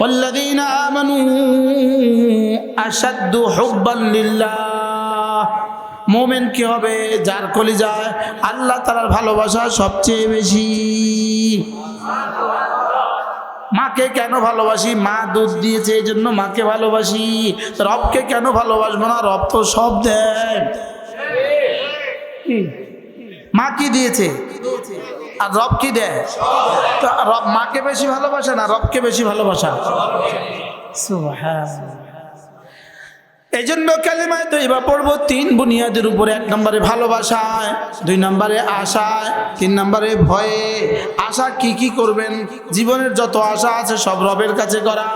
والذين آمنوا أشد حبا لله মোমেন কি হবে যার কলি যায় আল্লাহ তালার ভালোবাসা সবচেয়ে বেশি মাকে কেন ভালোবাসি মা দুধ দিয়েছে এই জন্য মাকে ভালোবাসি রবকে কেন ভালোবাসবো না রব তো সব দেয় মা কি দিয়েছে আর রব কি দেয়? তো রব মাকে বেশি ভালোবাসে না রবকে বেশি ভালোবাসা? এই জন্য কালিমায় তো এবার পড়ব তিন বুনিয়াদের উপরে এক নম্বরে ভালোবাসায় দুই নম্বরে আশায় তিন নম্বরে ভয়ে। আশা কি কি করবেন? জীবনের যত আশা আছে সব রবের কাছে করা।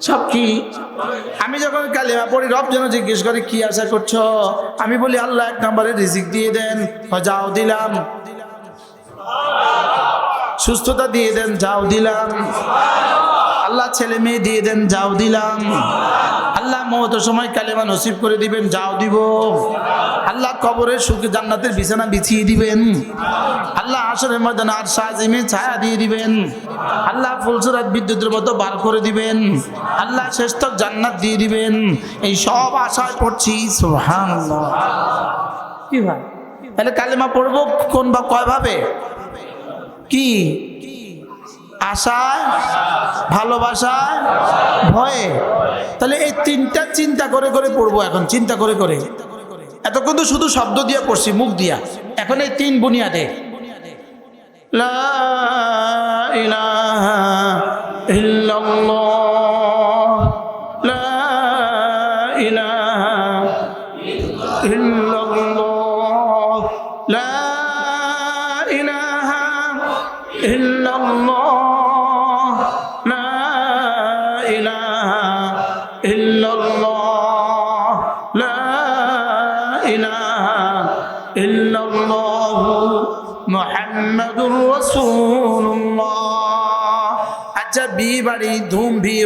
সব কি? আমি যখন কালিমা পড়ি রব যেন জিজ্ঞেস করে কি আশা করছ? আমি বলি আল্লাহ এক নম্বরে রিজিক দিয়ে দেন। হ, যাও দিলাম। সুস্থতা দিয়ে দেন যাও দিলাম। আল্লাহ ছেলে মেয়ে দিয়ে দেন যাও দিলাম। আল্লাহ মহত সময় কালেমা নসিব করে দিবেন যাও দিব। আল্লাহ কবরের সুখে জান্নাতের বিছানা বিছিয়ে দিবেন। আল্লাহ আসরের ময়দানে আর সাজিমে ছায়া দিয়ে দিবেন। আল্লাহ ফুলসরাত বিদ্যুতের মতো বার করে দিবেন। আল্লাহ শ্রেষ্ঠ জান্নাত দিয়ে দিবেন। এই সব আশায় পড়ছি সুবহানাল্লাহ। কি ভাই? তাহলে কালেমা পড়ব কোন বা কয় ভাবে? কি? আশায়? ভালোবাসায়? ভয়ে? তাহলে এই তিনটা চিন্তা করে করে পড়ব এখন, চিন্তা করে করে। এতক্ষণ তো শুধু শব্দ দিয়ে পড়ছি, মুখ দিয়া। এখন এই তিন বুনিয়াদে। লা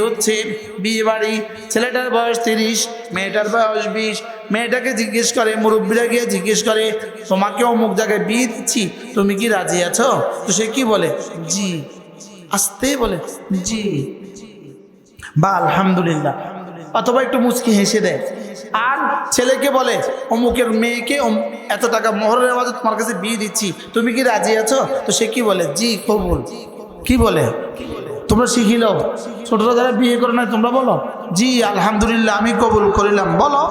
হচ্ছে বিয়ে বাড়ি ছেলেটার বয়স তিরিশ, মেয়েটার বয়স বিশ। মেয়েটাকে জিজ্ঞেস করে, মুরব্বীরা গিয়ে জিজ্ঞেস করে তোমাকে অমুক জায়গায় বিয়ে দিচ্ছি? তুমি কি রাজি আছো? তো সে কি বলে? জি। আসতে বলে, জি। বা আলহামদুলিল্লাহ। অথবা একটু মুচকি হেসে দেয়। আর ছেলেকে বলে, অমুকের মেয়েকে এত টাকা মোহরের আওয়াজে তোমার কাছে বিয়ে দিচ্ছি। তুমি কি রাজি আছো? তো সে কি বলে, জি, কবুল। কি বলে? তোমরা শিখিল ছোটরা যারা বিয়ে করে না তোমরা বলো, জি, আলহামদুলিল্লাহ, আমি কবুল করিলাম। বলো।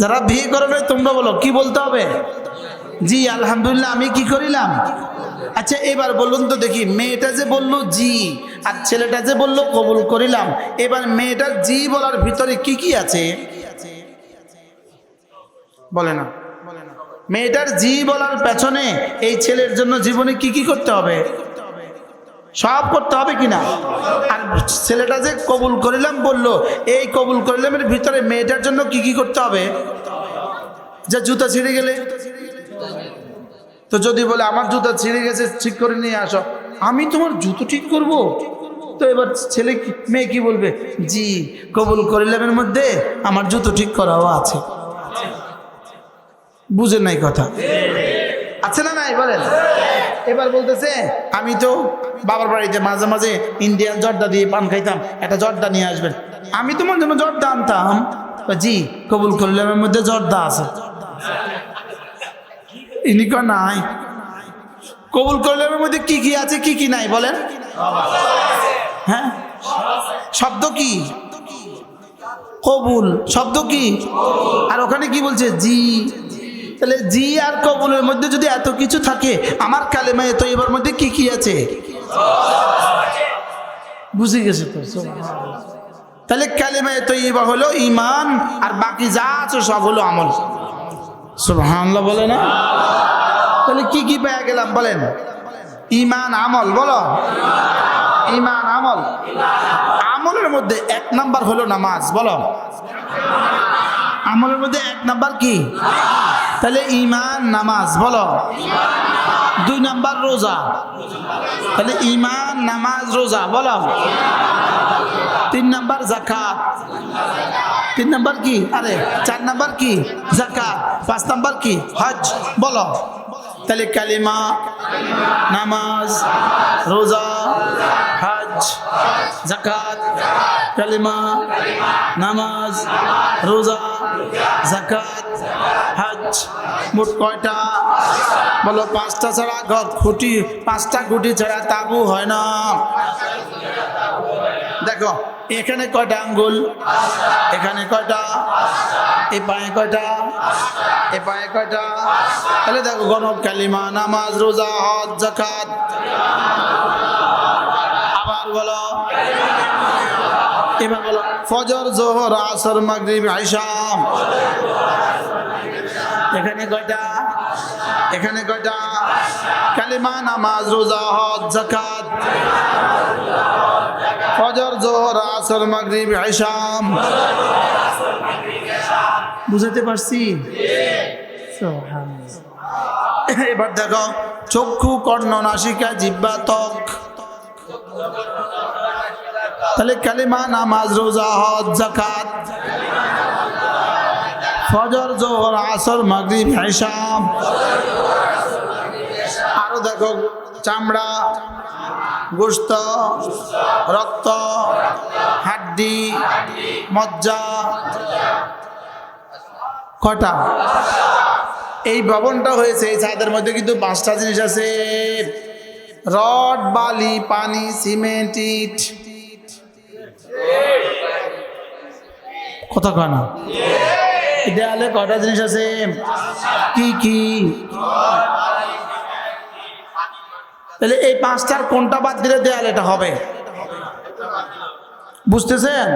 যারা বিয়ে করে নাই, তোমরা বলো, কি বলতে হবে? জি, আলহামদুলিল্লাহ, আমি কি করিলাম? আচ্ছা এবার বলুন তো দেখি, মেয়েটা যে বলল, জি, আর ছেলেটা যে বলল, কবুল করিলাম। এবার মেয়েটার জি বলার ভিতরে কি কি আছে? বলে না। মেয়েটার জি বলার পেছনে এই ছেলের জন্য জীবনে কি কি করতে হবে? সব করতে হবে কিনা? আর ছেলেটা যে কবুল করিলাম বলল, এই কবুল করিলামের ভিতরে মেয়েটার জন্য কি কি করতে হবে? যে জুতা ছিঁড়ে গেলে? তো যদি বলে, আমার জুতা ছিঁড়ে গেছে, ঠিক করে নিয়ে আসো। আমি তোমার জুতো ঠিক করব? তো এবার ছেলে মেয়ে কি বলবে? জি, কবুল করিলামের মধ্যে আমার জুতো ঠিক করাও আছে। বুঝেন নাই কথা। আছে না নাই? বলেন। এবার বলতেছে, আমি তো বাবার বাড়িতে মাঝে মাঝে ইন্ডিয়ান জর্দা দিয়ে পান খাইতাম, একটা জর্দা নিয়ে আসবেন। আমি তোমার জন্য জর্দা আনতাম। জি, কবুল করিলামের মধ্যে জর্দা আছে। ইনি কয়, নাই। কবুল করিলামের মধ্যে কি কি আছে, কি কি নাই, বলেন। হ্যাঁ? শব্দ কি? কবুল। শব্দ কি? আর ওখানে কি বলছে? জি। তাহলে জি আর কবুলের মধ্যে যদি এত কিছু থাকে, আমার কালেমায় তো এবার মধ্যে কি কি আছে? বুঝে গেছে তো। তাহলে কালেমায় তো এবার হলো ইমান আর বাকি যা আছে সব হলো আমল। সুবহানাল্লাহ বলে না? তাহলে কি কি পেয়ে গেলাম বলেন? ইমান আমল, বলো। ইমান আমল। আমলের মধ্যে এক নাম্বার হলো নামাজ, বলো। আমলের মধ্যে এক নাম্বার কি? তাহলে ইমান নামাজ, বলো। দুই নাম্বার রোজা। তাহলে ইমান নামাজ, রোজা, বলো। তিন নাম্বার জাকাত তিন নাম্বার কি? আরে, চার নাম্বার কি? জাকাত পাঁচ নাম্বার কি? হজ, বলো। তাহলে কালিমা, নামাজ, রোজা, হজ জাকাত কালিমা, নামাজ, রোজা জাকাত হজ মোট কয়টা? বলো, পাঁচটা ছাড়া খুঁটি, পাঁচটা খুঁটি ছাড়া তাবু হয় না। দেখো, এখানে কয়টা আঙ্গুল? এখানে কয়টা? এ পায়ে কয়টা? এ পায়ে কয়টা? তাহলে দেখো, গণব কালিমা, নামাজ, রোজা, হজ জাকাত আবার বলো। এবার বলো, ফজর, জোহর, আসর, মাগরিব আইসাম এখানে কয়টা? এখানে কয়টা? কালিমা, নামাজ, রোজা, হজ জাকাত ফজর, জোহর, আসর, মাগরিব আইসাম বুঝাতে পারছি? এবার দেখো, চক্ষু, কর্ণ, নাসিকা, জিব্বা, ত্বক। তাহলে কালিমা, নামাজ, রোজা, হজ জাকাত ফজর, জোহর, আসর, মাগরিব হিসাব আরও দেখো, চামড়া গোস্ত রক্ত, হাড্ডি, মজ্জা। কটা এই ভবনটা হয়েছে, এই ছাদের মধ্যে কিন্তু পাঁচটা জিনিস আছে। রড, বালি, পানি, সিমেন্ট, ইট। কথা কয় না? দেয়ালে কটা জিনিস আছে? কি কি? তাহলে এই পাঁচটার কোনটা বাদ দিলে দেয়াল এটা হবে? বুঝতেছেন?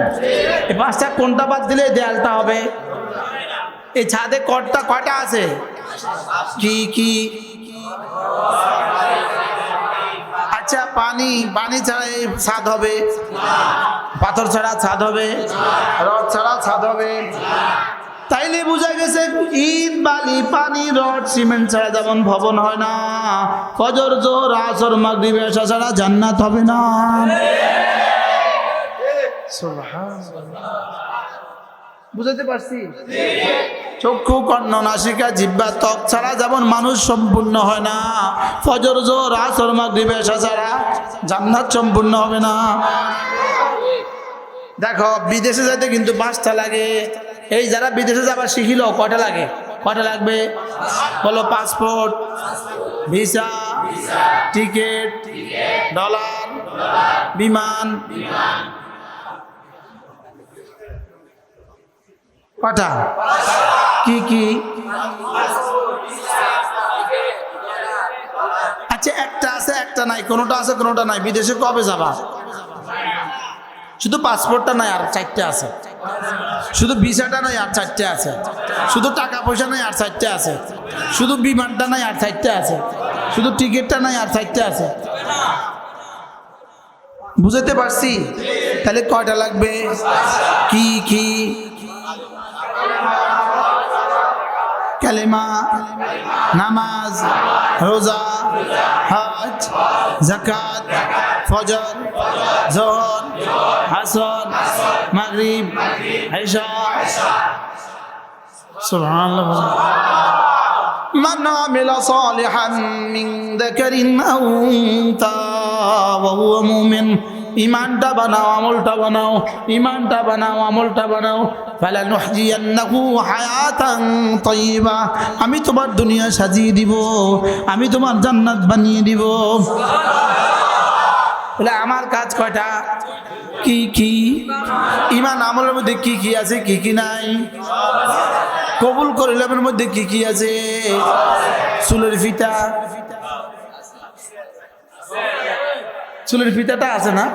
এই পাঁচটা কোনটা বাদ দিলে দেয়ালটা হবে? এই ছাদে কটা কয়টা আছে? কি কি? আচ্ছা পানি পানি ছাড়া এই ছাদ হবে? পাথর ছাড়া ছাদ হবে? রড ছাড়া ছাদ হবে? তাইলে বোঝা গেছে, ইট, বালি, পানি, রড, সিমেন্ট ছাড়া যেমন ভবন হয় না, ফজর জোর আসর, মাগরিব এসা ছাড়া জান্নাত হবে না। বুঝাতে পারছি? চক্ষু, কর্ণ, নাসিকা জিব্বা ত্বক ছাড়া যেমন মানুষ সম্পূর্ণ হয় না, ফজর জোর আসর, মাগরিব এসা ছাড়া জান্নাত সম্পূর্ণ হবে না। দেখো, বিদেশে যেতে কিন্তু পাঁচটা লাগে। এই যারা বিদেশে যাবার শিখিল কটা লাগে? কটা লাগবে? বলো, পাসপোর্ট, ভিসা, টিকিট, ডলার, বিমান কটা কি কি? আচ্ছা একটা আছে, একটা নাই, কোনোটা আছে, কোনোটা নাই। বিদেশে কবে যাবা? শুধু পাসপোর্টটা নাই, আর চারটে আছে। শুধু ভিসাটা নয় আর চারটে আছে। শুধু টাকা পয়সা নয় আর চারটে আছে। শুধু বিমানটা নয় আর চারটে আছে। শুধু টিকিটটা নয় আর চারটে আছে। বুঝাতে পারছি? তাহলে কয়টা লাগবে? কি কি? কালেমা নামাজ রোজা হজ জাকাত ফজর জহর হাসন মাগরিব আইসা সুবহানাল্লাহ من عمل صالحا من ذكر أو أنثى وهو مؤمن ইমানটা বানাও, আমলটা বানাও, ইমানটা বানাও, আমলটা বানাও। ফালা নুহজিয়ান্নাহু আমি তোমার দুনিয়া সাজিয়ে দিব, আমি তোমার জান্নাত বানিয়ে দিব। বলে, আমার কাজ কয়টা? কি কি? ইমান আমলের মধ্যে কি কি আছে, কি কি নাই? কবুল করিলামের মধ্যে কি কি আছে? চুলের ফিতা চুলের ফিতাটা আছে না?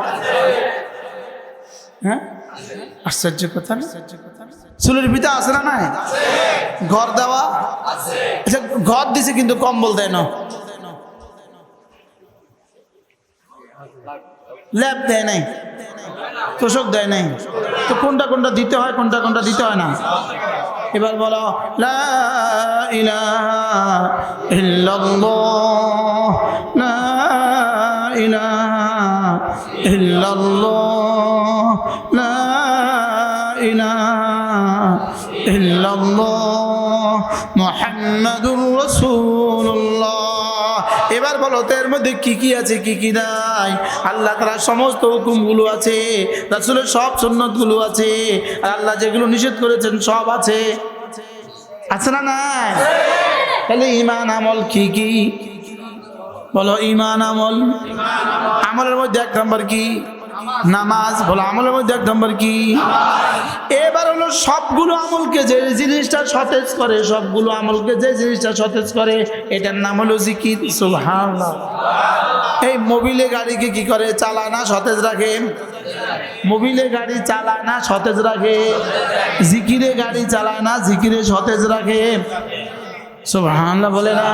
হ্যাঁ? আশ্চর্য কথা চুলের ফিতা আছে না নাই? ঘর দেওয়া? আচ্ছা ঘর দিছে কিন্তু কম্বল দেয় না। ল্যাব দেয় নাই। তোষক দেয় নাই। তো কোনটা কোনটা দিতে হয়, কোনটা কোনটা দিতে হয় না? এবার বলো, লা ইলাহা ইল্লাল্লাহ ইল্লাল্লাহ, লা ইলাহা ইল্লাল্লাহ, মুহাম্মাদুর রাসূলুল্লাহ। এবার বলো এর মধ্যে কি কি আছে, কি কি নাই? আল্লাহ তাআলার সমস্ত হুকুমগুলো আছে, রাসূলের সব সুন্নতগুলো আছে, আর আল্লাহ যেগুলো নিষেধ করেছেন সব আছে। আছে না নাই? তাহলে ইমান আমল কি কি? বলো ইমান আমল। আমলের মধ্যে এক নম্বর কি? নামাজ। বলো, আমলের মধ্যে এক নম্বর কি? এবার হলো সবগুলো আমলকে যে জিনিসটা সতেজ করে, সবগুলো আমলকে যে জিনিসটা সতেজ করে, এটার নাম হলো জিকির। সুবহানাল্লাহ। এই মোবিলে গাড়িকে কি করে? চালায় না সতেজ রাখে। মোবিলে গাড়ি চালায় না সতেজ রাখে। জিকিরে গাড়ি চালায় না জিকিরে সতেজ রাখে। সুবহানাল্লাহ, বলে না।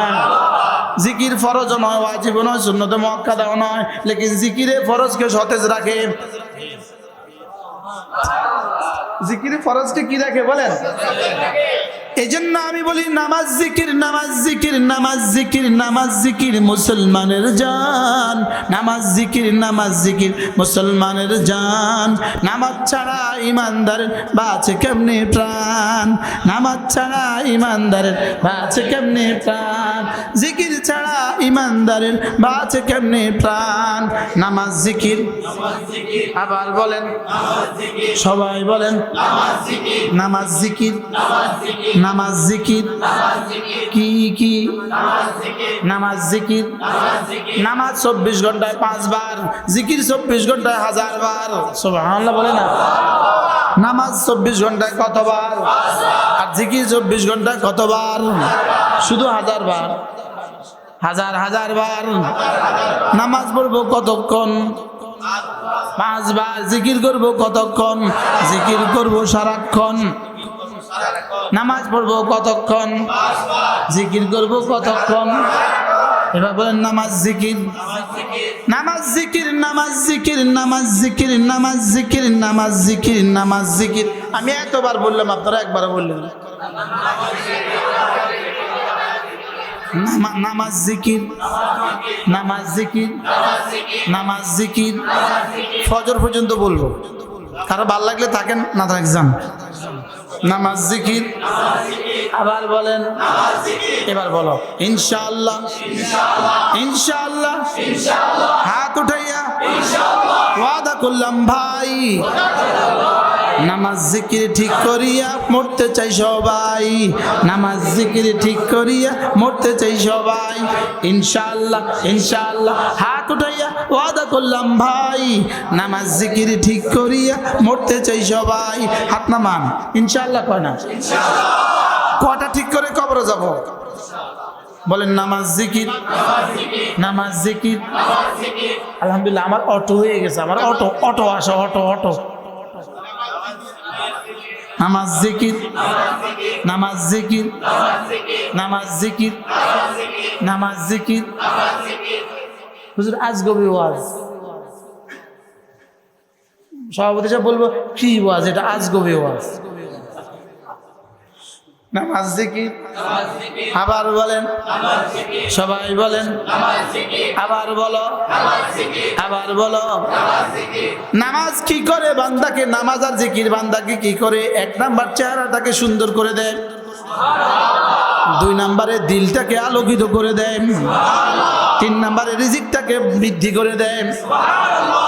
জিকির ফরজ নয়, ওয়াজিব নয়, সুন্নত মক্কাদাও নয়, লেকিন জিকিরে ফরজকে সতেজ রাখে। জিকিরে ফরজকে কি রাখে বলেন? এই জন্য আমি বলি, নামাজ জিকির নামাজ জিকির নামাজ জিকির নামাজ জিকির, মুসলমানের জান। নামাজ জিকির নামাজ জিকির, মুসলমানের জান। নামাজ ছাড়া ইমানদারের বাঁচে কেমনে প্রাণ? নামাজ ছাড়া ইমানদারের বাঁচে কেমনে প্রাণ? জিকির ছাড়া ইমানদারের বাঁচে কেমনে প্রাণ? নামাজ জিকির। আবার বলেন। সবাই বলেন। নামাজ জিকির। নামাজ জিকির? কি কি? নামাজ জিকির? নামাজ চব্বিশ ঘন্টায় পাঁচবার, জিকির চব্বিশ ঘন্টায় হাজার বার সুবহানাল্লাহ, বলে না? নামাজ চব্বিশ ঘন্টায় কতবার? আর জিকির চব্বিশ ঘন্টায় কতবার? শুধু হাজার বার হাজার হাজার বার নামাজ পড়ব কতক্ষণ? পাঁচবার। জিকির করব কতক্ষণ? জিকির করব সারাক্ষণ। নামাজ পড়ব কতক্ষণ? জিকির করব কতক্ষণ? এবার বলেন, নামাজ জিকির। নামাজ জিকির নামাজ জিকির নামাজ জিকির নামাজ জিকির নামাজ জিকির নামাজ জিকির। আমি এতবার বললাম, আপনারা একবার বললেন নামাজ জিকির নামাজ জিকির নামাজ জিকির। ফজর পর্যন্ত বলব। কারও ভালো লাগলে থাকেন, না থাক, যান। নামাজ জিকির। আবার বলেন। এবার বলো। ইনশাআল্লাহ। ইনশাআল্লাহ। হাত উঠাইয়া। ওয়াদা করলাম ভাই। নামাজ জিকির ঠিক করিয়া মরতে চাই সবাই। নামাজ জিকির ঠিক করিয়া মরতে চাই সবাই। ইনশাআল্লাহ ইনশাআল্লাহ, হাত উঠাইয়া ওয়াদা করলাম ভাই। নামাজ জিকির ঠিক করিয়া মরতে চাই সবাই। হাত নামান, ইনশাআল্লাহ কয় না? কটা ঠিক করে কবরে যাব? বলেন, নামাজ জিকির। নামাজ জিকির। আলহামদুলিল্লাহ, আমার অটো হয়ে গেছে, আমার অটো অটো আসো, অটো অটো। নামাজ জিকির নামাজ জিকির নামাজ জিকির নামাজ জিকির। হুজুর, আজ গবি ওয়াজ। সভাপতি সাহেব বলব, কি ওয়াজ এটা? আজ গবি ওয়াজ। নামাজ জিকির। আবার বলেন। সবাই বলেন। আবার বলো। আবার বলো। নামাজ কি করে? বান্দাকে নামাজ আর জিকির বান্দাকে কি করে? এক নাম্বার চেহারাটাকে সুন্দর করে দেয়। দুই নাম্বারে দিলটাকে আলোকিত করে দেয়। তিন নাম্বারে রিজিকটাকে বৃদ্ধি করে দেয়।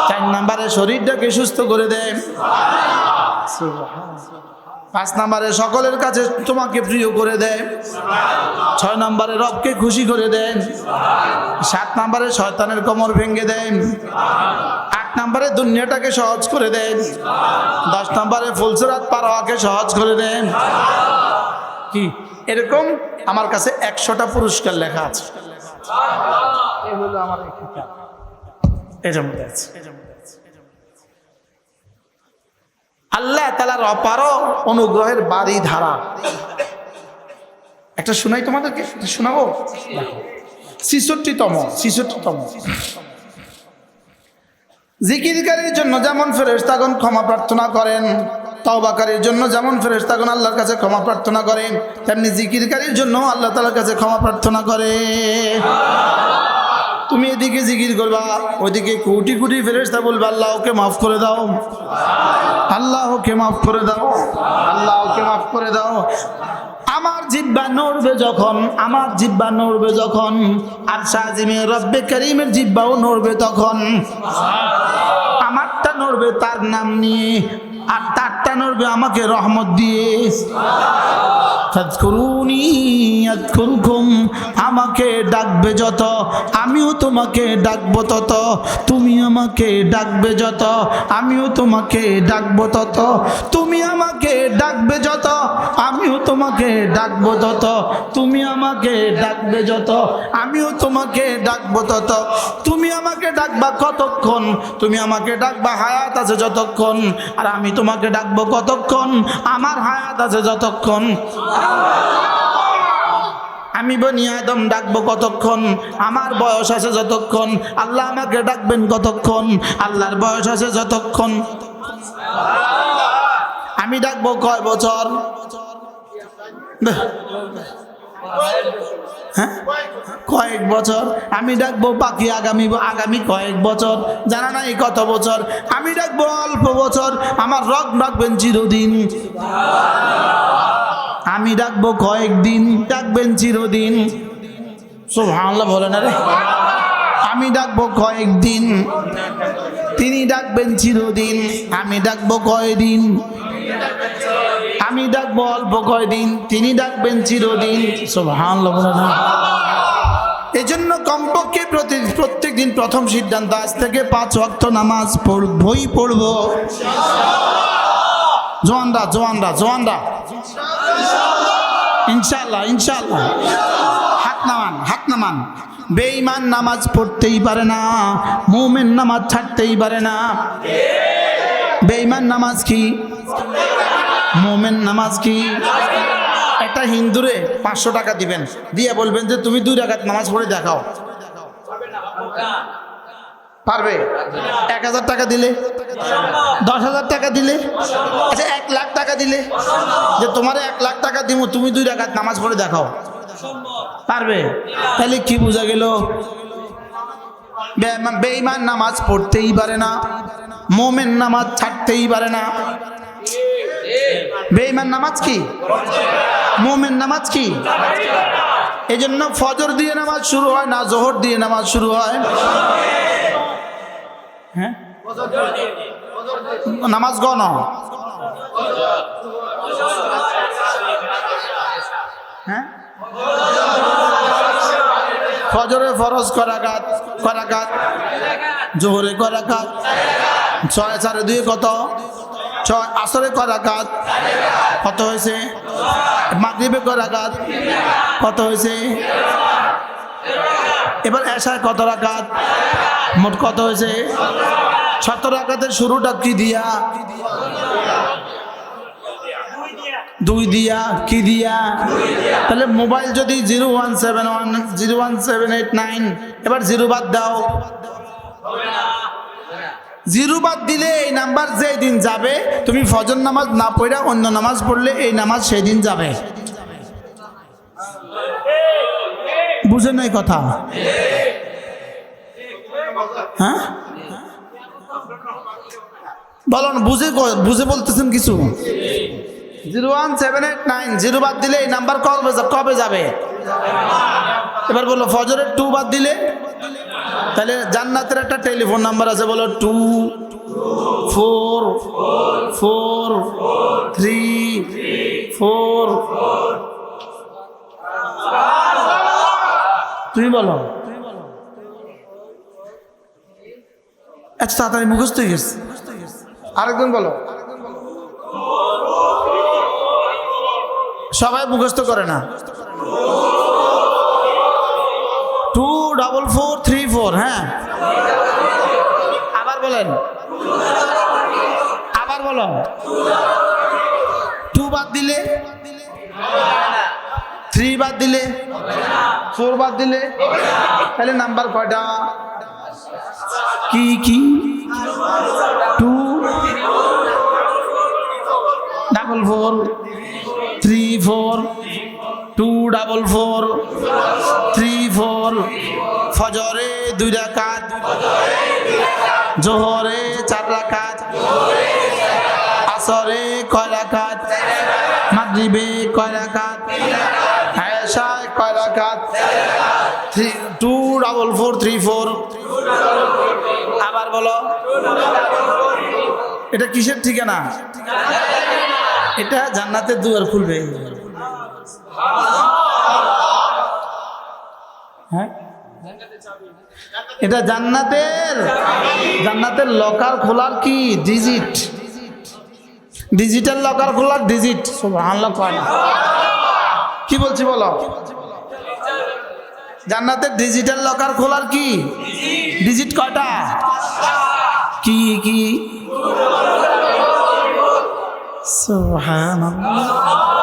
চার নাম্বারে শরীরটাকে সুস্থ করে দেয়। পাঁচ নাম্বারে সকলের কাছে তোমাকে প্রিয় করে দেয়। ছয় নম্বরে রবকে খুশি করে দেন। সাত নম্বরে শয়তানের কোমর ভেঙে দেন। আট নম্বরে দুনিয়াটাকে সহজ করে দেন। দশ নম্বরে ফুলসরাত পার হওয়াকে সহজ করে দেন। কি? এরকম আমার কাছে একশোটা পুরস্কার লেখা আছে। এই হলো আমার কিতাব। এটার মধ্যে আছে। আল্লাহ তালার অপার অনুগ্রহের বাড়ি ধারা। একটা শোনাই তোমাদেরকে? শোনাবো? ছিষট্টিতম ছিষট্টিতম। জিকিরকারীর জন্য যেমন ফেরেশতাগণ ক্ষমা প্রার্থনা করেন, তওবাকারীর জন্য যেমন ফেরেশতাগণ আল্লাহর কাছে ক্ষমা প্রার্থনা করেন, তেমনি জিকিরকারীর জন্য আল্লাহ তাআলার কাছে ক্ষমা প্রার্থনা করে। তো তুমি এদিকে জিকির করবা, ওইদিকে কোটি কোটি ফেরেস্তা বলবে আল্লাহ ওকে মাফ করে দাও। আল্লাহ ওকে মাফ করে দাও। আল্লাহ ওকে মাফ করে দাও। আমার জিব্বা নড়বে যখন, আমার জিব্বা নড়বে যখন, আর শাহজিমে রব্বে করিমের জিব্বাও নড়বে তখন। আমারটা নড়বে তার নাম নিয়ে। আর নড়বে আমাকে রহমত দিয়ে। আমাকে ডাকবে যত, আমিও তোমাকে ডাকবো তত, তুমি আমাকে ডাকবে যত, আমিও তোমাকে ডাকবো তত, তুমি আমাকে ডাকবে যত, আমিও তোমাকে ডাকবো তত, তুমি আমাকে ডাকবে যত, আমিও তোমাকে ডাকবো তত, তুমি আমাকে ডাকবা কতক্ষণ, তুমি আমাকে ডাকবা হায়াত আছে যতক্ষণ, আর আমি তোমাকে ডাকবো কতক্ষণ? আমার হায়াত আছে যতক্ষণ। আমি বনি আদম ডাকবো কতক্ষণ? আমার বয়স আছে যতক্ষণ। আল্লাহ আমাকে ডাকবেন কতক্ষণ? আল্লাহর বয়স আছে যতক্ষণ। আমি ডাকবো কয় বছর? হ্যাঁ? কয়েক বছর। আমি ডাকবো বাকি আগামী আগামী কয়েক বছর। জানা নাই কত বছর? আমি ডাকবো অল্প বছর। আমার রক ডাকবেন চিরদিন। আমি ডাকবো কয়েকদিন ডাকবেন চিরদিন। সোহানলা বলে না রে? আমি ডাকবো কয়েকদিন তিনি ডাকবেন চিরদিন। আমি ডাকবো কয়দিন? আমি ডাকবো অল্প কয়দিন, তিনি ডাকবেন চিরদিন। সোহানলা বলে না। এই জন্য কমপক্ষে প্রতি প্রত্যেক দিন প্রথম সিদ্ধান্ত, আজ থেকে পাঁচ ওয়াক্ত নামাজ পড়বই পড়ব। জোয়ানরা জোয়ানরা জোয়ানরা। ইনশাল্লাহ ইনশাল্লাহ হাত নামান হাত নামান। বেঈমান নামাজ পড়তেই পারে না, মোমেন নামাজ ছাড়তেই পারে না। বেঈমান নামাজ কি? মোমেন নামাজ কি? একটা হিন্দুরে পাঁচশো টাকা দিবেন। দিয়ে বলবেন যে, তুমি দুই রাখাত নামাজ পড়ে দেখাও। পারবে? এক হাজার টাকা দিলে? দশ হাজার টাকা দিলে? আচ্ছা এক লাখ টাকা দিলে? যে, তোমার এক লাখ টাকা দিব তুমি দুই রাখাত নামাজ পড়ে দেখাও। পারবে? তাহলে কি বোঝা গেল? বেঈমান নামাজ পড়তেই পারে না। মোমেন নামাজ ছাড়তেই পারে না। বেঈমান নামাজ কি? মোমেন নামাজ কি? এই জন্য ফজর দিয়ে নামাজ শুরু হয় না জোহর দিয়ে নামাজ শুরু হয়? হ্যাঁ? নামাজ গণ। হ্যাঁ? ফজরে ফরজ করাকাত করাকাত, জোহরে করাকাত, ছয় চারে দুই কত? ছয় আসরে করাকাত কত হয়েছে? মাগরিবে করাকাত কত হয়েছে? এবার এসায় কত রাকাত? মোট কত হয়েছে? সতেরো রাকাতের শুরুটা কি দিয়া? দুই দিয়া। কি দিয়া? তাহলে মোবাইল যদি zero one seven one, zero one seven eight nine, এবার জিরো বাদ দাও। জিরো বাদ দিলে এই নাম্বার যেই দিন যাবে, তুমি ফজর নামাজ না পড়ে অন্য নামাজ পড়লে এই নামাজ সেই দিন যাবে। বুঝে নাই কথা? হ্যাঁ? বলুন, বুঝে বুঝে বলতেছেন কিছু? Zero one, seven eight, nine, zero বাদ দিলে এই নাম্বার কবে কবে যাবে? এবার বলল, ফজরের টু বাদ দিলে তাহলে জান্নাতের একটা টেলিফোন নাম্বার আছে বলো two four four three four. তুমি বলো। এত তাড়াতাড়ি মুখস্থ হয়ে গেছে। আরেকজন বলো। সবাই মুখস্থ করে না। Two double four three four হ্যাঁ। আবার বলেন। আবার বলো। টু বাদ দিলে? থ্রি বাদ দিলে? ফোর বাদ দিলে? তাহলে নাম্বার কয়টা? কি কি? Two? Double four? Three four? Two double four? Three four? ফজরে দুই রাকাত, জোহরে চার রাকাত, আসরে কয় রাকাত, মাগরিবে কয় রাকাত, আয়েশায় কয় রাকাত, three, two double four, three four. আবার বলো। এটা কিসের ঠিকানা? এটা জান্নাতের দুয়ার খুলবে। এটা জান্নাতের জান্নাতের লকার খোলার কি ডিজিট ডিজিটাল লকার খোলার ডিজিট কি বলছি বলো? জান্নাতের ডিজিটাল লকার খোলার কি? ডিজিট কয়টা? কি কি? সুবহানাল্লাহ।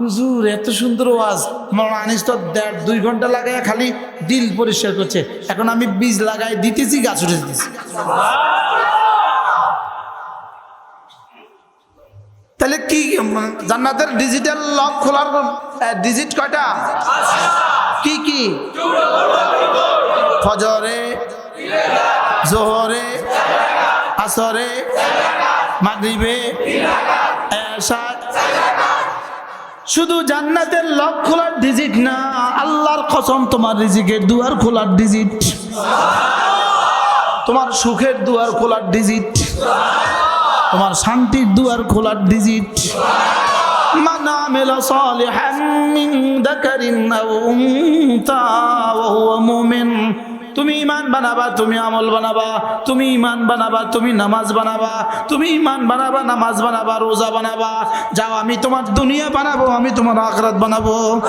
হুজুর, এত সুন্দর ওয়াজ। মৌলানা আনিস তো দেড়, দুই ঘণ্টা লাগায় খালি দিল পরিষ্কার করছে। এখন আমি বীজ লাগাই দিতেছি, গাছ উঠে দিতেছি। তাহলে কি জান্নাতের ডিজিটাল লক খোলার ডিজিট কয়টা? কি কি? ফজরে, জোহরে, আসরে, মাগরিবে এশা শুধু জান্নাতের লক খোলার ডিজিট না আল্লাহর কসম তোমার রিজিকের দুয়ার খোলার ডিজিট তোমার সুখের দুয়ার খোলার ডিজিট তোমার শান্তির দুয়ার খোলার ডিজিট من عمل صالحا من ذكر أو أنثى وهو مؤمن তুমি ইমান বানাবা, তুমি আমল বানাবা, তুমি ইমান বানাবা, তুমি নামাজ বানাবা, তুমি ইমান বানাবা, নামাজ বানাবা, রোজা বানাবা। যাও, আমি তোমার দুনিয়া বানাবো, আমি তোমার আখরাত বানাবো।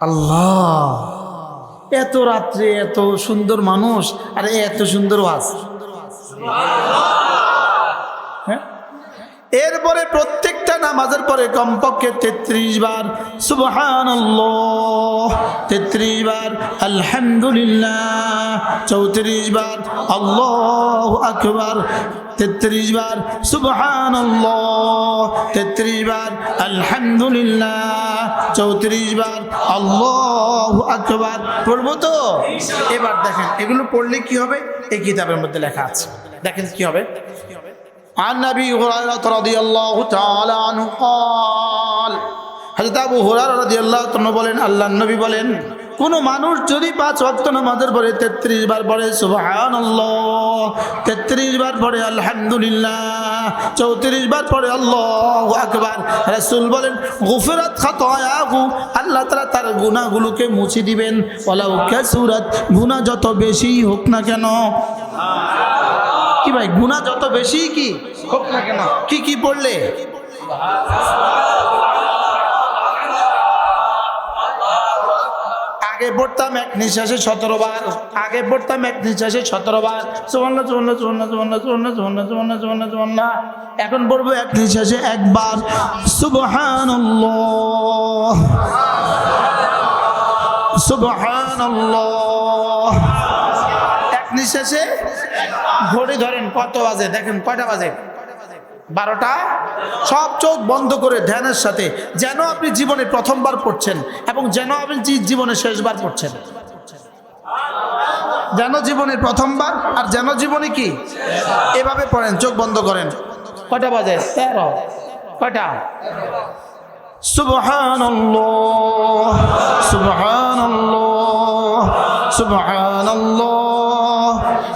আল্লাহ! এত রাত্রে এত সুন্দর মানুষ, আরে এত সুন্দর ওয়াজ। হ্যাঁ? এরপরে প্রত্যেকটা নামাজের পরে কমপক্ষে তেত্রিশ বার সুবহান তেত্রিশ বার, আলহামদুলিল্লাহ, চৌত্রিশ বার, আল্লাহ আকবার, তেত্রিশ বার সুবহান তেত্রিশ বার, আলহামদুলিল্লাহ, চৌত্রিশ বার, আল্লাহ আকবার। পড়ব তো? এবার দেখেন, এগুলো পড়লে কি হবে? এই কিতাবের মধ্যে লেখা আছে। দেখেন কি হবে? عن ابي هريره رضي الله تعالى عنه قال হযরত আবু হুরায়রা রাদিয়াল্লাহু তাআলা বলেন আল্লাহর নবী বলেন কোন মানুষ যদি পাঁচ ওয়াক্ত নামাজের পরে 33 বার পড়ে সুবহানাল্লাহ 33 বার পড়ে আলহামদুলিল্লাহ 34 বার পড়ে আল্লাহু আকবার রাসূল বলেন গুফরাত খাতায়াহু আল্লাহ তাআলা তার গুনাহগুলোকে মুছে দিবেন ওয়ালাউ কাসুরাত গুনাহ যত বেশি হোক না কেন কি ভাই গুণা যত বেশি কি? হোক না কেন। কি কি পড়লে? আগে পড়তাম এক নিঃশ্বাসে সতেরো বার আগে পড়তাম এক নিঃশ্বাসে সতেরো বার। চুয়ান্ন চুয়ান্ন চুয়ান্ন চুয়ান্ন চুয়ান্ন চুয়ান্ন চুয়ান্ন চুয়ান্ন চুয়ান্ন এখন পড়ব এক নিঃশ্বাসে একবার। সুবহান সুবহান এক নিঃশ্বাসে ঘড়ি ধরেন কত বাজে? দেখেন কয়টা বাজে? বারোটা? সব চোখ বন্ধ করে ধ্যানের সাথে যেন আপনি জীবনে প্রথমবার পড়ছেন এবং যেন আপনি জীবনে শেষবার পড়ছেন। যেন জীবনে প্রথমবার আর যেন জীবনে কি? এভাবে পড়েন, চোখ বন্ধ করেন। কয়টা বাজে? তেরো। কয়টা? সুবহানাল্লাহ সুবহানাল্লাহ সুবহানাল্লাহ।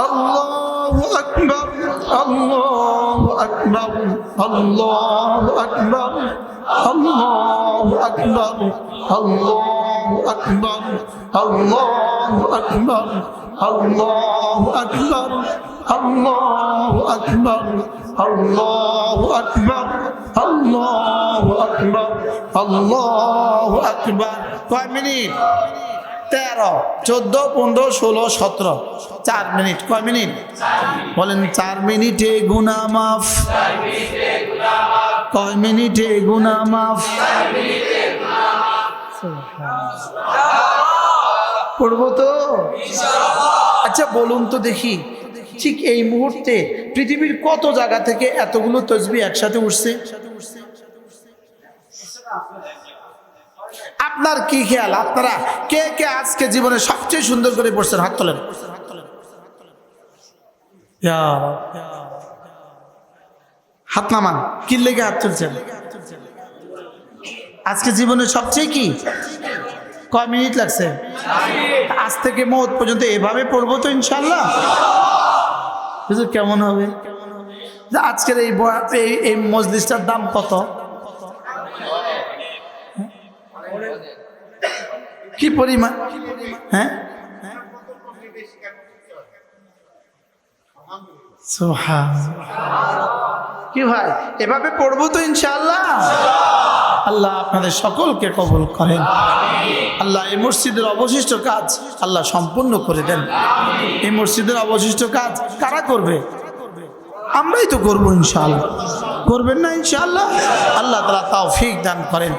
আল্লাহু আকবার আল্লাহু আকবার আল্লাহু আকবার আল্লাহু আকবার আল্লাহু আকবার আল্লাহু আকবার আল্লাহু আকবার আল্লাহু আকবার আল্লাহু আকবার আল্লাহু আকবার আল্লাহু আকবার কয় মিনিট তেরো, চোদ্দ, পনেরো, ষোলো, সতেরো। চার মিনিট। কয় মিনিট? বলেন, চার মিনিটে গুনা মাফ। কয় মিনিটে গুনা মাফ? পড়ব তো? আচ্ছা বলুন তো দেখি, ঠিক এই মুহূর্তে পৃথিবীর কত জায়গা থেকে এতগুলো তসবি একসাথে উঠছে? আপনার কি খেয়াল? আপনারা কে কে আজকে জীবনে সবচেয়ে সুন্দর করে পড়ছেন? হাত তোলেন। হাত নামান। কি লেগে হাত তুলছেন? আজকে জীবনে সবচেয়ে কি? কয় মিনিট লাগছে? আজ থেকে মত পর্যন্ত এভাবে পড়ব তো ইনশাল্লাহ কেমন হবে? আজকের এই এই মজলিসটার দাম কত? কি পরিমাণ হ্যাঁ। কি ভাই এভাবে পড়ব তো ইনশাআল্লাহ? আল্লাহ আপনাদের সকলকে কবল করেন। আল্লাহ এই মসজিদের অবশিষ্ট কাজ আল্লাহ সম্পূর্ণ করে দেন। এই মসজিদের অবশিষ্ট কাজ কারা করবে? আমরাই তো করব ইনশাআল্লাহ। করবেন না ইনশাআল্লাহ? আল্লাহ তালা তাও ফিক দান করেন।